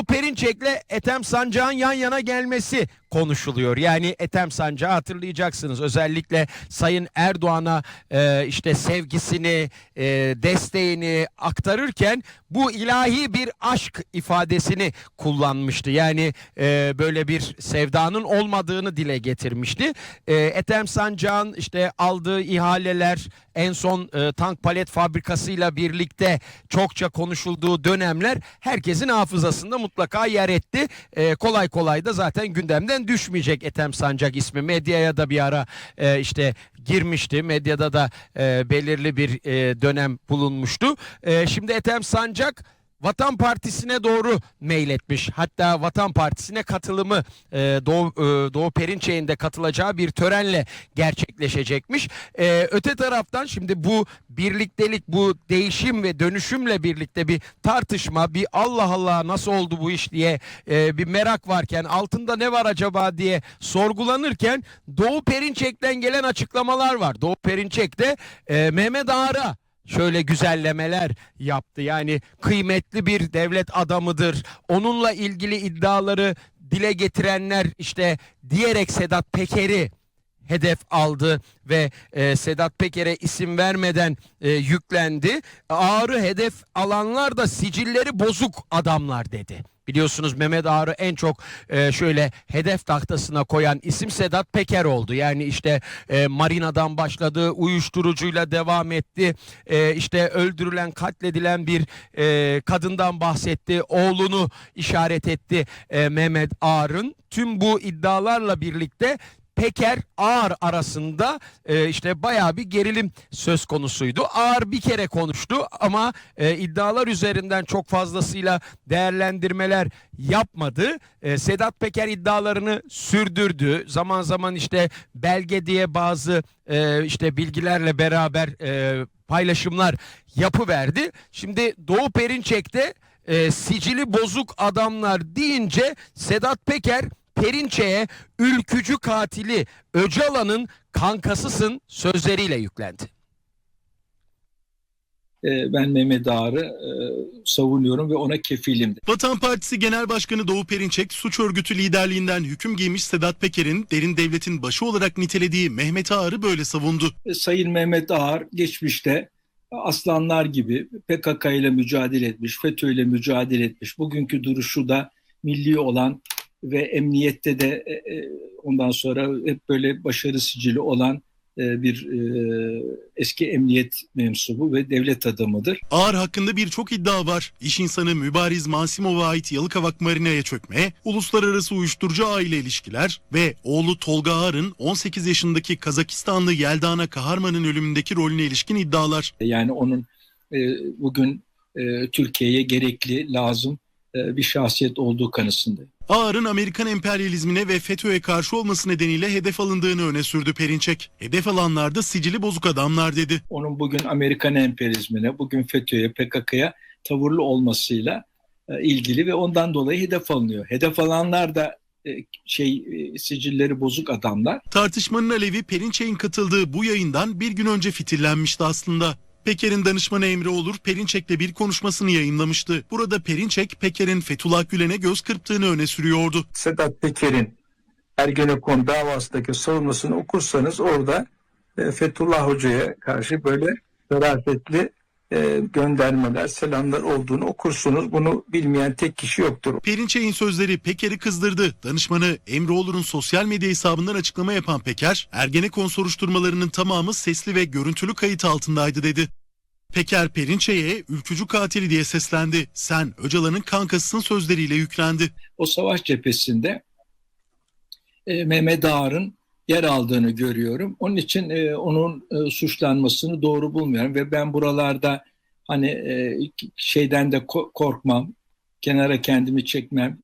Doğu Perinçek'le Ethem Sancak'ın yan yana gelmesi konuşuluyor. Yani Ethem Sancak'ı hatırlayacaksınız. Özellikle Sayın Erdoğan'a e, işte sevgisini, e, desteğini aktarırken bu ilahi bir aşk ifadesini kullanmıştı. Yani e, böyle bir sevdanın olmadığını dile getirmişti. E, Ethem Sancak'ın işte aldığı ihaleler en son e, tank palet fabrikasıyla birlikte çokça konuşulduğu dönemler herkesin hafızasında mutlaka yer etti. E, kolay kolay da zaten gündemden düşmeyecek Ethem Sancak ismi. Medyaya da bir ara e, işte girmişti. Medyada da e, belirli bir e, dönem bulunmuştu. E, şimdi Ethem Sancak Vatan Partisi'ne doğru meyletmiş. Hatta Vatan Partisi'ne katılımı e, Doğu, e, Doğu Perinçek'in de katılacağı bir törenle gerçekleşecekmiş. E, öte taraftan şimdi bu birliktelik, bu değişim ve dönüşümle birlikte bir tartışma, bir Allah Allah nasıl oldu bu iş diye e, bir merak varken, altında ne var acaba diye sorgulanırken Doğu Perinçek'ten gelen açıklamalar var. Doğu Perinçek de e, Mehmet Ağar'a şöyle güzellemeler yaptı. Yani kıymetli bir devlet adamıdır. Onunla ilgili iddiaları dile getirenler işte diyerek Sedat Peker'i hedef aldı ve e, Sedat Peker'e isim vermeden e, yüklendi. Ağrı hedef alanlar da sicilleri bozuk adamlar dedi. Biliyorsunuz Mehmet Ağar'ı en çok e, şöyle hedef tahtasına koyan isim Sedat Peker oldu. Yani işte e, Marina'dan başladı, uyuşturucuyla devam etti. E, işte öldürülen, katledilen bir e, kadından bahsetti. Oğlunu işaret etti e, Mehmet Ağar'ın. Tüm bu iddialarla birlikte Peker Ağar arasında e, işte bayağı bir gerilim söz konusuydu. Ağar bir kere konuştu ama e, iddialar üzerinden çok fazlasıyla değerlendirmeler yapmadı. E, Sedat Peker iddialarını sürdürdü. Zaman zaman işte belge diye bazı e, işte bilgilerle beraber e, paylaşımlar yapıverdi. Şimdi Doğu Perinçek'te e, sicili bozuk adamlar deyince Sedat Peker Perinçek'e ülkücü katili Öcalan'ın kankasısın sözleriyle yüklendi. E, ben Mehmet Ağar'ı e, savunuyorum ve ona kefilim. Vatan Partisi Genel Başkanı Doğu Perinçek, suç örgütü liderliğinden hüküm giymiş Sedat Peker'in derin devletin başı olarak nitelediği Mehmet Ağar'ı böyle savundu. E, Sayın Mehmet Ağar geçmişte aslanlar gibi PKK ile mücadele etmiş, FETÖ ile mücadele etmiş. Bugünkü duruşu da milli olan ve emniyette de e, e, ondan sonra hep böyle başarı sicili olan e, bir e, eski emniyet mensubu ve devlet adamıdır. Ağar hakkında birçok iddia var. İş insanı Mübariz Masimov'a ait Yalıkavak Marina'ya çökme, uluslararası uyuşturucu aile ilişkiler ve oğlu Tolga Ağar'ın 18 yaşındaki Kazakistanlı Yeldana Kaharman'ın ölümündeki rolüne ilişkin iddialar. Yani onun e, bugün e, Türkiye'ye gerekli, lazım bir şahsiyet olduğu kanısındayım. Ağar'ın Amerikan emperyalizmine ve FETÖ'ye karşı olması nedeniyle hedef alındığını öne sürdü Perinçek. Hedef alanlar da sicili bozuk adamlar dedi. Onun bugün Amerikan emperyalizmine, bugün FETÖ'ye, PKK'ya tavırlı olmasıyla e, ilgili ve ondan dolayı hedef alınıyor. Hedef alanlar da e, şey e, sicilleri bozuk adamlar. Tartışmanın alevi Perinçek'in katıldığı bu yayından bir gün önce fitillenmişti aslında. Peker'in danışmanı Emre Olur Perinçek'le bir konuşmasını yayınlamıştı. Burada Perinçek, Peker'in Fethullah Gülen'e göz kırptığını öne sürüyordu. Sedat Peker'in Ergenekon davasındaki savunmasını okursanız orada e, Fethullah Hoca'ya karşı böyle zarafetli e, göndermeler, selamlar olduğunu okursunuz. Bunu bilmeyen tek kişi yoktur. Perinçek'in sözleri Peker'i kızdırdı. Danışmanı Emre Olur'un sosyal medya hesabından açıklama yapan Peker, Ergenekon soruşturmalarının tamamı sesli ve görüntülü kayıt altındaydı dedi. Peker Perinçek'e ülkücü katili diye seslendi. Sen Öcalan'ın kankasısın sözleriyle yüklendi. O savaş cephesinde e, Mehmet Ağar'ın yer aldığını görüyorum. Onun için e, onun e, suçlanmasını doğru bulmuyorum ve ben buralarda hani e, şeyden de ko- korkmam, kenara kendimi çekmem.